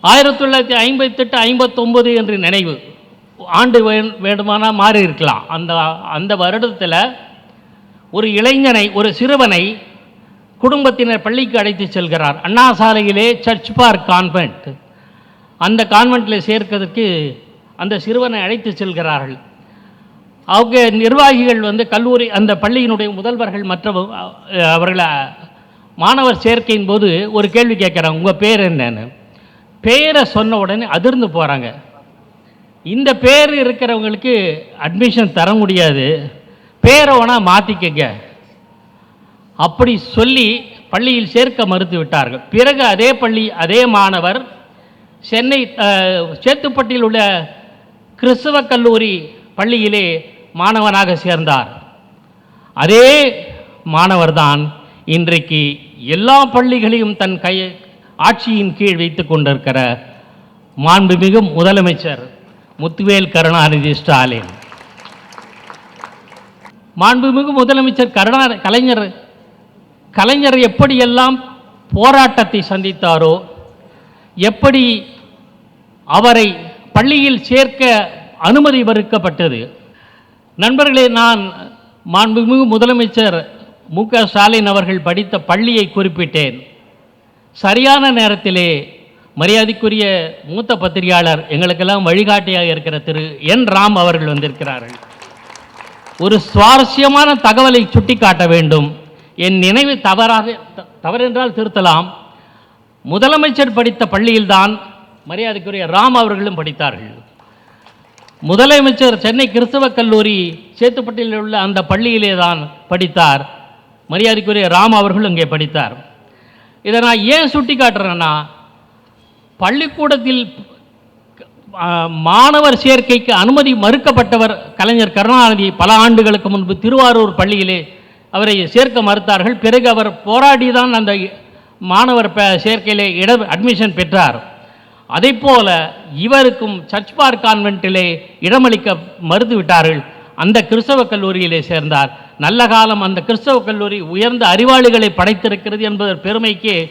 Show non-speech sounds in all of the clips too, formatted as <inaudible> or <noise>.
ஆயிரத்தி தொள்ளாயிரத்தி ஐம்பத்தெட்டு ஐம்பத்தொம்பது என்று நினைவு. ஆண்டு வேண்டுமானால் மாறி இருக்கலாம் அந்த அந்த வருடத்தில் ஒரு இளைஞனை ஒரு சிறுவனை குடும்பத்தினர் பள்ளிக்கு அழைத்து செல்கிறார். அண்ணா சாலையிலே சர்ச் பார்க் கான்வென்ட். அந்த கான்வென்ட்டில் சேர்க்கிறதுக்கு அந்த சிறுவனை அழைத்து செல்கிறார்கள். அவங்க நிர்வாகிகள் வந்து கல்லூரி அந்த பள்ளியினுடைய முதல்வர்கள் மற்ற அவர்களை மாணவர் சேர்க்கையின் போது ஒரு கேள்வி கேட்குறாங்க உங்கள் பேர் என்னன்னு? பேரை சொன்ன உடனே அதிர்ந்து போகிறாங்க இந்த பேர் இருக்கிறவங்களுக்கு அட்மிஷன் தர முடியாது. பேரை வேணால் மாற்றிக்கங்க அப்படி சொல்லி பள்ளியில் சேர்க்க மறுத்து விட்டார்கள். பிறகு அதே பள்ளி அதே மாணவர் சென்னை சேத்துப்பட்டியில் உள்ள கிறிஸ்தவ கல்லூரி பள்ளியிலே மாணவனாக சேர்ந்தார். அதே மாணவர்தான் இன்றைக்கு எல்லா பள்ளிகளையும் தன் கை ஆட்சியின் கீழ் வைத்து கொண்டிருக்கிற மாண்புமிகு முதலமைச்சர் முத்துவேல் கருணாநிதி ஸ்டாலின். மாண்புமிகு முதலமைச்சர் கருணா கலைஞர் கலைஞர் எப்படியெல்லாம் போராட்டத்தை சந்தித்தாரோ எப்படி அவரை பள்ளியில் சேர்க்க அனுமதி மறுக்கப்பட்டது நண்பர்களே நான் மாண்புமிகு முதலமைச்சர் மு க ஸ்டாலின் அவர்கள் படித்த பள்ளியை குறிப்பிட்டேன். சரியான நேரத்திலே மரியாதைக்குரிய மூத்த பத்திரிகையாளர் எங்களுக்கெல்லாம் வழிகாட்டியாக இருக்கிற திரு என் ராம் அவர்கள் வந்திருக்கிறார்கள். ஒரு சுவாரஸ்யமான தகவலை சுட்டிக்காட்ட வேண்டும். என் நினைவு தவறாக த- தவறென்றால் திருத்தலாம். முதலமைச்சர் படித்த பள்ளியில்தான் மரியாதைக்குரிய ராம் அவர்களும் படித்தார்கள். முதலமைச்சர் சென்னை கிறிஸ்தவ கல்லூரி சேத்துப்பட்டியில் உள்ள அந்த பள்ளியிலே தான் படித்தார். மரியாதைக்குரிய ராம் அவர்கள் இங்கே படித்தார். இதை நான் ஏன் சுட்டி காட்டுறேன்னா பள்ளிக்கூடத்தில் மாணவர் சேர்க்கைக்கு அனுமதி மறுக்கப்பட்டவர் கலைஞர் கருணாநிதி பல ஆண்டுகளுக்கு முன்பு திருவாரூர் பள்ளியிலே அவரை சேர்க்க மறுத்தார்கள். பிறகு அவர் போராடி தான் அந்த மாணவர் சேர்க்கையிலே இட அட்மிஷன் பெற்றார். அதைப்போல இவருக்கும் சர்ச் பார்க் கான்வென்ட்டிலே இடமளிக்க மறுத்து விட்டார்கள் அந்த கிறிஸ்தவ கல்லூரியிலே சேர்ந்தார். நல்ல காலம் அந்த கிறிஸ்தவ கல்லூரி உயர்ந்த அறிவாளிகளை படைத்திருக்கிறது என்பதன் பெருமைக்கு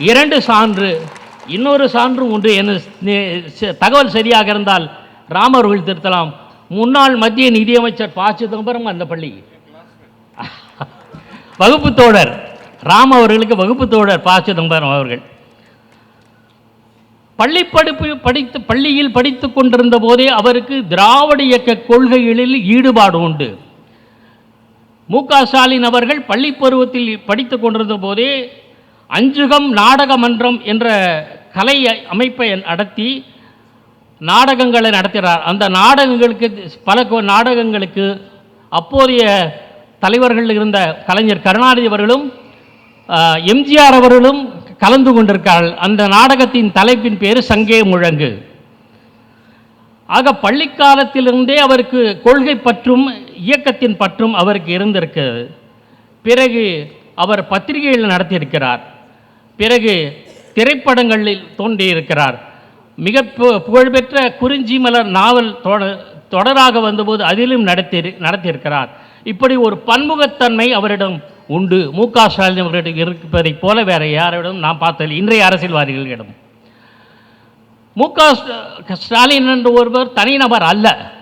இரண்டு சான்று இன்னொரு சான்றும் உண்டு என்ன தகவல் சரியாக இருந்தால் ராமர்கள் திருத்தலாம். முன்னாள் மத்திய நிதியமைச்சர் ப. சிதம்பரம் அந்த பள்ளி. <laughs> வகுப்பு தோழர் ராம் அவர்களுக்கு வகுப்பு தோழர் ப. சிதம்பரம் அவர்கள். பள்ளி படிப்பு படித்து பள்ளியில் படித்து கொண்டிருந்த போதே அவருக்கு திராவிட இயக்க கொள்கைகளில் ஈடுபாடு உண்டு. மு க. ஸ்டாலின் அவர்கள் பள்ளி பருவத்தில் படித்து கொண்டிருந்த போதே அஞ்சுகம் நாடக மன்றம் என்ற கலை அமைப்பை நடத்தி நாடகங்களை நடத்தினார். அந்த நாடகங்களுக்கு பல கோ- நாடகங்களுக்கு அப்போதைய தலைவர்கள் இருந்த கலைஞர் கருணாநிதி அவர்களும் எம்ஜிஆர் அவர்களும் கலந்து கொண்டிருக்கிறார்கள் அந்த நாடகத்தின் தலைப்பின் பேர் சங்கே முழங்கு. ஆக பள்ளி காலத்திலிருந்தே அவருக்கு கொள்கை பற்றும் இயக்கத்தின் பற்றும் அவருக்கு இருந்திருக்கிறது. பிறகு அவர் பத்திரிகைகள் நடத்தியிருக்கிறார். பிறகு திரைப்படங்களில் தோன்றியிருக்கிறார். மிக பு- புகழ்பெற்ற குறிஞ்சி மலர் நாவல் தொட- தொடராக வந்தபோது அதிலும் நடத்தி நடத்தியிருக்கிறார். இப்படி ஒரு பன்முகத்தன்மை அவரிடம் உண்டு. மு க ஸ்டாலின் அவரிடம் இருப்பதைப் போல வேற யாரிடம் நான் பார்த்தது இன்றைய அரசியல்வாதிகளிடம். மு. க. ஸ்டாலின் என்ற ஒருவர் தனிநபர் அல்ல.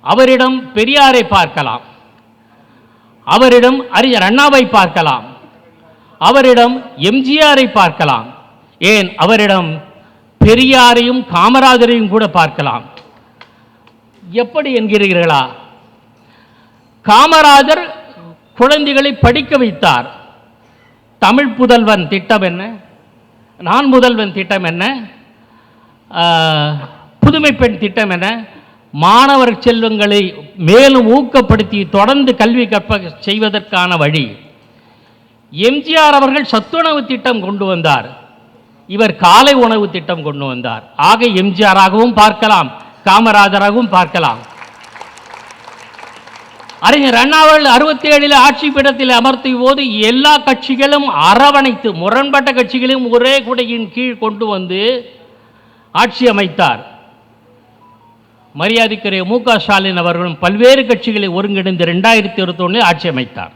அவரிடம் பெரியாரை பார்க்கலாம். அவரிடம் அறிஞர் அண்ணாவை பார்க்கலாம். அவரிடம் எம்ஜிஆரை பார்க்கலாம். ஏன்? அவரிடம் பெரியாரையும் காமராஜரையும் கூட பார்க்கலாம். எப்படி என்கிறீர்களா? காமராஜர் குழந்தைகளை படிக்க வைத்தார். தமிழ் புதல்வன் திட்டம் என்ன? நான் முதல்வன் திட்டம் என்ன? புதுமை பெண் திட்டம் என மாணவர் செல்வங்களை மேலும் ஊக்கப்படுத்தி தொடர்ந்து கல்வி கற்ப செய்வதற்கான வழி. எம்ஜிஆர் அவர்கள் சத்துணவு திட்டம் கொண்டு வந்தார். இவர் காலை உணவு திட்டம் கொண்டு வந்தார். ஆக எம்ஜிஆராகவும் பார்க்கலாம் காமராஜராகவும் பார்க்கலாம். அறிஞர் அண்ணாவர்கள் அறுபத்தி ஏழில் ஆட்சி பீடத்தில் அமர்த்திய போது எல்லா கட்சிகளும் அரவணைத்து முரண்பட்ட கட்சிகளையும் ஒரே குடையின் கீழ் கொண்டு வந்து ஆட்சி அமைத்தார். மரியாதைக்குரிய மு க ஸ்டாலின் அவர்களும் பல்வேறு கட்சிகளை ஒருங்கிணைந்து ரெண்டாயிரத்தி இருபத்தொன்னில் ஆட்சி அமைத்தார்.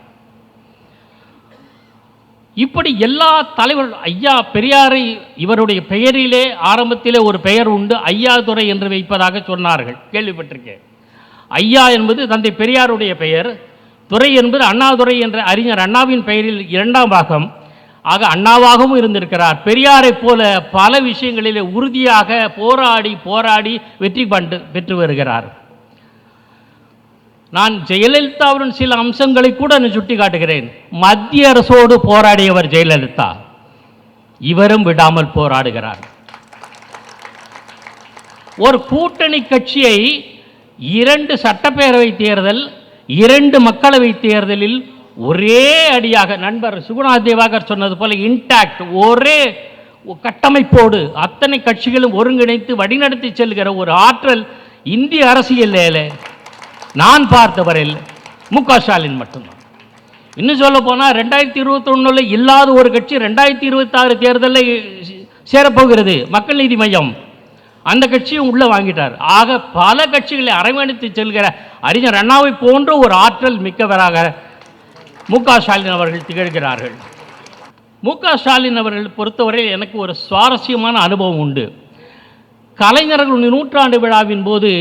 இப்படி எல்லா தலைவர் ஐயா பெரியாரை இவருடைய பெயரிலே ஆரம்பத்திலே ஒரு பெயர் உண்டு ஐயாதுரை என்று வைப்பதாக சொன்னார்கள். கேள்விப்பட்டிருக்கேன். ஐயா என்பது தந்தை பெரியாருடைய பெயர் துறை என்பது அண்ணாதுரை என்ற அறிஞர் அண்ணாவின் பெயரில் இரண்டாம் பாகம் ஆக அண்ணாவாகவும் இருந்திருக்கிறார். பெரியாரைப் போல பல விஷயங்களிலே உறுதியாக போராடி போராடி வெற்றி பண்டு பெற்று வருகிறார். நான் ஜெயலலிதாவுடன் சில அம்சங்களை கூட நான் சுட்டி காட்டுகிறேன் மத்திய அரசோடு போராடியவர் ஜெயலலிதா. இவரும் விடாமல் போராடுகிறார். ஒரு கூட்டணி கட்சியை இரண்டு சட்டப்பேரவை தேர்தல் இரண்டு மக்களவை தேர்தலில் ஒரே அடியாக நண்பர் சுகுணாத் தேவாகர் சொன்னது போல இன்டாக்ட் ஒரே கட்டமைப்போடு அத்தனை கட்சிகளும் ஒருங்கிணைத்து வழிநடத்தி செல்கிற ஒரு ஆற்றல் இந்திய அரசியலில் நான் பார்த்தவரையில் மு க ஸ்டாலின் மட்டும்தான். இன்னும் சொல்ல போனால் ரெண்டாயிரத்தி இருபத்தொன்னில் இல்லாத ஒரு கட்சி ரெண்டாயிரத்தி இருபத்தாறு தேர்தலில் சேரப்போகிறது மக்கள் நீதி மையம். அந்த கட்சியும் உள்ளே வாங்கிட்டார். ஆக பல கட்சிகளை அரவணைத்து செல்கிற அறிஞர் அண்ணாவை போன்ற ஒரு ஆற்றல் மிக்கவராக மு க ஸ்டாலின் அவர்கள் திகழ்கிறார்கள். மு க ஸ்டாலின் அவர்கள் பொறுத்தவரை எனக்கு ஒரு சுவாரஸ்யமான அனுபவம் உண்டு. கலைஞர்கள் நூற்றாண்டு விழாவின் போது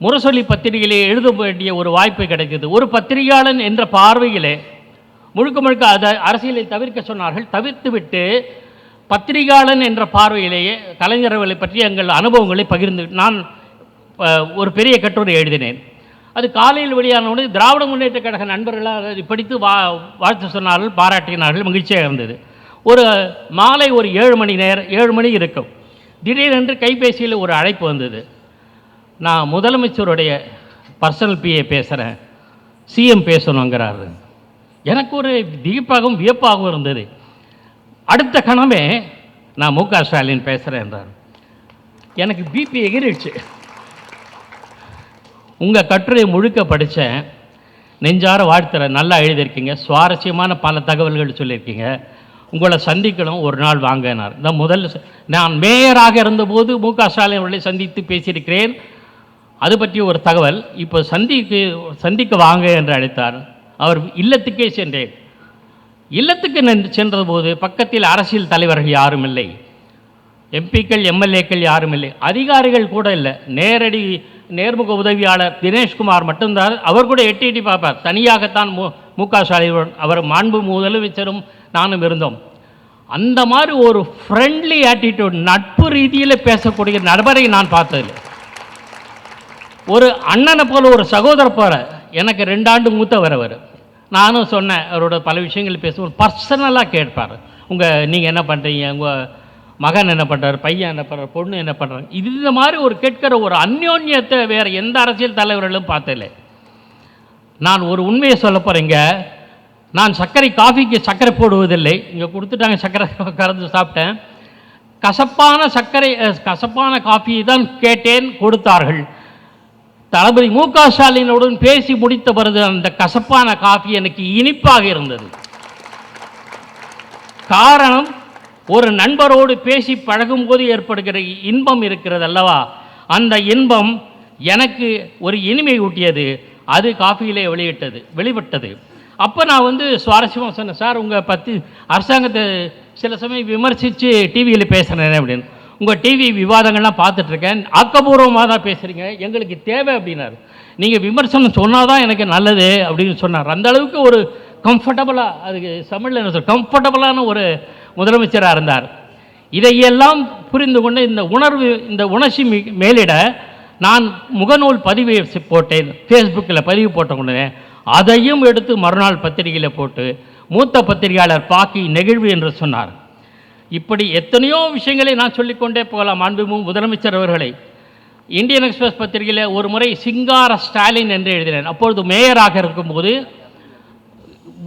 முரசொலி பத்திரிகையிலே எழுத வேண்டிய ஒரு வாய்ப்பு கிடைத்தது. ஒரு பத்திரிகையாளன் என்ற பார்வையிலே முழுக்க முழுக்க அதை அரசியலை தவிர்க்க சொன்னார்கள். தவிர்த்துவிட்டு பத்திரிகையாளன் என்ற பார்வையிலேயே கலைஞர்களை பற்றி எங்கள் அனுபவங்களை பகிர்ந்து நான் ஒரு பெரிய கட்டுரை எழுதினேன். அது காலையில் வெளியான உடனே திராவிட முன்னேற்ற கழக நண்பர்களாக அதை படித்து வா வாழ்த்து சொன்னார்கள் பாராட்டினார்கள் மகிழ்ச்சியாக இருந்தது. ஒரு மாலை ஒரு ஏழு மணி நேரம் ஏழு மணி இருக்கும். திடீரென்று கைபேசியில் ஒரு அழைப்பு வந்தது. நான் முதலமைச்சருடைய பர்சனல் பிஏ பேசுகிறேன் சிஎம் பேசணுங்கிறாரு. எனக்கு ஒரு திகிப்பாகவும் வியப்பாகவும் இருந்தது. அடுத்த கணமே நான் மு க ஸ்டாலின் பேசுகிறேன் என்றார் எனக்கு பிபி எகிரிடுச்சு உங்கள் கட்டுரை முழுக்க படித்தேன் நெஞ்சார வாழ்த்துறேன் நல்லா எழுதியிருக்கீங்க சுவாரஸ்யமான பல தகவல்கள் சொல்லியிருக்கீங்க. உங்களை சந்திக்கணும் ஒரு நாள் வாங்கினார். இந்த முதல் நான் மேயராக இருந்தபோது மு க ஸ்டாலின் அவர்களை சந்தித்து பேசியிருக்கிறேன். அது பற்றி ஒரு தகவல் இப்போ சந்திக்கு சந்திக்க வாங்க என்று அழைத்தார். அவர் இல்லத்துக்கே சென்றேன். இல்லத்துக்கு நின்று சென்றபோது பக்கத்தில் அரசியல் தலைவர்கள் யாரும் இல்லை. எம்பிக்கள் எம்எல்ஏக்கள் யாரும் இல்லை. அதிகாரிகள் கூட இல்லை. நேரடி நேர்முக உதவியாளர் தினேஷ்குமார் மட்டும்தான். அவர் கூட எட்டி எட்டி பார்ப்பார். தனியாகத்தான் மு மு க ஸ்டாலின் அவர் மாண்பு முதலமைச்சரும் நானும் இருந்தோம். அந்த மாதிரி ஒரு ஃப்ரெண்ட்லி ஆட்டிடியூட் நட்பு ரீதியில் பேசக்கூடிய நபரை நான் பார்த்ததில்லை. ஒரு அண்ணனை போல ஒரு சகோதர போல எனக்கு ரெண்டு ஆண்டு மூத்தவர் அவர். நானும் சொன்னேன் அவரோட பல விஷயங்கள் பேசுவோம் பர்சனலாக கேட்பார். உங்கள் நீங்கள் என்ன பண்ணுறீங்க உங்கள் மகன் என்ன பண்ணுறாரு பையன் என்ன பண்ணுறாரு பொண்ணு என்ன பண்ணுறாங்க இது இந்த மாதிரி ஒரு கேட்கிற ஒரு அந்யோன்யத்தை வேறு எந்த அரசியல் தலைவர்களும் பார்த்ததில்லை. நான் ஒரு உண்மையை சொல்ல போகிறேங்க நான் சர்க்கரை காஃபிக்கு சர்க்கரை போடுவதில்லை. இங்கே கொடுத்துட்டாங்க சர்க்கரை கலந்து சாப்பிட்டேன். கசப்பான சர்க்கரை கசப்பான காஃபியை தான் கேட்டேன் கொடுத்தார்கள். தளபதி மு க ஸ்டாலினுடன் பேசி முடித்த பிறகு அந்த கசப்பான காஃபி எனக்கு இனிப்பாக இருந்தது. காரணம் ஒரு நண்பரோடு பேசி பழகும்போது ஏற்படுகிற இன்பம் இருக்கிறது அல்லவா அந்த இன்பம் எனக்கு ஒரு இனிமை ஊட்டியது. அது காஃபியிலே வெளியிட்டது வெளிப்பட்டது. அப்போ நான் வந்து சுவாரஸ்யமாக சொன்னேன் சார் உங்கள் பற்றி அரசாங்கத்தை சில சமயம் விமர்சித்து டிவியில் பேசுகிறேன் அப்படின்னு. உங்கள் டிவி விவாதங்கள்லாம் பார்த்துட்ருக்கேன். ஆக்கப்பூர்வமாக தான் பேசுகிறீங்க எங்களுக்கு தேவை அப்படின்னாரு. நீங்கள் விமர்சனம் சொன்னால் தான் எனக்கு நல்லது அப்படின்னு சொன்னார். அந்த அளவுக்கு ஒரு கம்ஃபர்டபுளாக அதுக்கு தமிழில் என்ன சொல் கம்ஃபர்டபுளான ஒரு முதலமைச்சராக இருந்தார். இதையெல்லாம் புரிந்து கொண்டு இந்த உணர்வு இந்த உணர்ச்சி மேலிட நான் முகநூல் பதிவு போட்டேன். ஃபேஸ்புக்கில் பதிவு போட்ட உடனே அதையும் எடுத்து மறுநாள் பத்திரிகையில் போட்டு மூத்த பத்திரிகையாளர் பாக்கி நெகிழ்வு என்று சொன்னார். இப்படி எத்தனையோ விஷயங்களை நான் சொல்லிக்கொண்டே போகலாம் அன்புமும் முதலமைச்சர் அவர்களை. இந்தியன் எக்ஸ்பிரஸ் பத்திரிகையில் ஒரு முறை சிங்கார ஸ்டாலின் என்று எழுதினேன். அப்பொழுது மேயராக இருக்கும்போது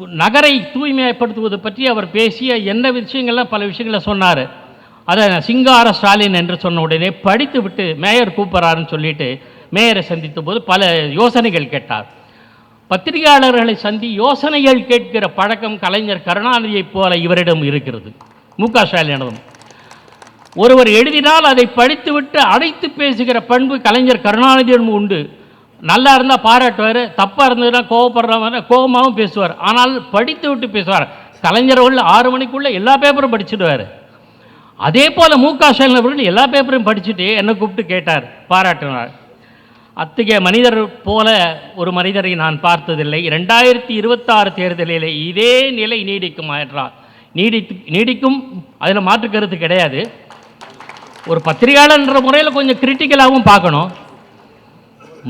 நகரை தூய்மைப்படுத்துவது பற்றி அவர் பேசிய என்ன விஷயங்கள்லாம் பல விஷயங்களை சொன்னார். அதை சிங்கார ஸ்டாலின் என்று சொன்ன உடனே படித்து விட்டு மேயர் கூப்பிட்றாருன்னு சொல்லிட்டு மேயரை சந்தித்த போது பல யோசனைகள் கேட்டார். பத்திரிகையாளர்களை சந்தி யோசனைகள் கேட்கிற பழக்கம் கலைஞர் கருணாநிதியைப் போல இவரிடம் இருக்கிறது. மு க ஸ்டாலினிடம். ஒருவர் எழுதினால் அதை படித்துவிட்டு அடைத்து பேசுகிற பண்பு கலைஞர் கருணாநிதியிடம் உண்டு. நல்லா இருந்தால் பாராட்டுவார் தப்பாக இருந்ததுன்னா கோவப்படுறவங்க கோபமாகவும் பேசுவார். ஆனால் படித்து விட்டு பேசுவார். கலைஞர் அவர்கள் ஆறு மணிக்குள்ளே எல்லா பேப்பரும் படிச்சிடுவார். அதே போல் மு க ஸ்டாலின் அவர்கள் எல்லா பேப்பரையும் படிச்சுட்டு என்னை கூப்பிட்டு கேட்டார் பாராட்டினார். அத்தகைய மனிதர் போல ஒரு மனிதரை நான் பார்த்ததில்லை. ரெண்டாயிரத்தி இருபத்தாறு தேர்தலில் இதே நிலை நீடிக்கும் என்றார் நீடித்து நீடிக்கும் அதில் மாற்று கருத்து கிடையாது. ஒரு பத்திரிகையாளர்ன்ற முறையில் கொஞ்சம் கிரிட்டிக்கலாகவும் பார்க்கணும்.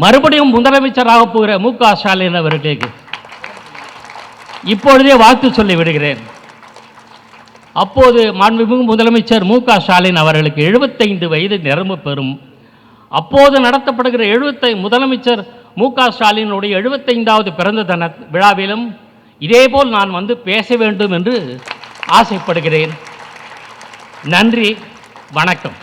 மறுபடியும் முதலமைச்சராக போகிற மு க ஸ்டாலின் அவர்களுக்கு இப்பொழுதே வாழ்த்து சொல்லி விடுகிறேன். அப்போது மாண்புமிகு முதலமைச்சர் மு க ஸ்டாலின் அவர்களுக்கு எழுபத்தைந்து வயது நிரம்ப பெறும். அப்போது நடத்தப்படுகிற எழுபத்தை முதலமைச்சர் மு க ஸ்டாலினுடைய எழுபத்தைந்தாவது பிறந்த தின விழாவிலும் இதேபோல் நான் வந்து பேச வேண்டும் என்று ஆசைப்படுகிறேன். நன்றி வணக்கம்.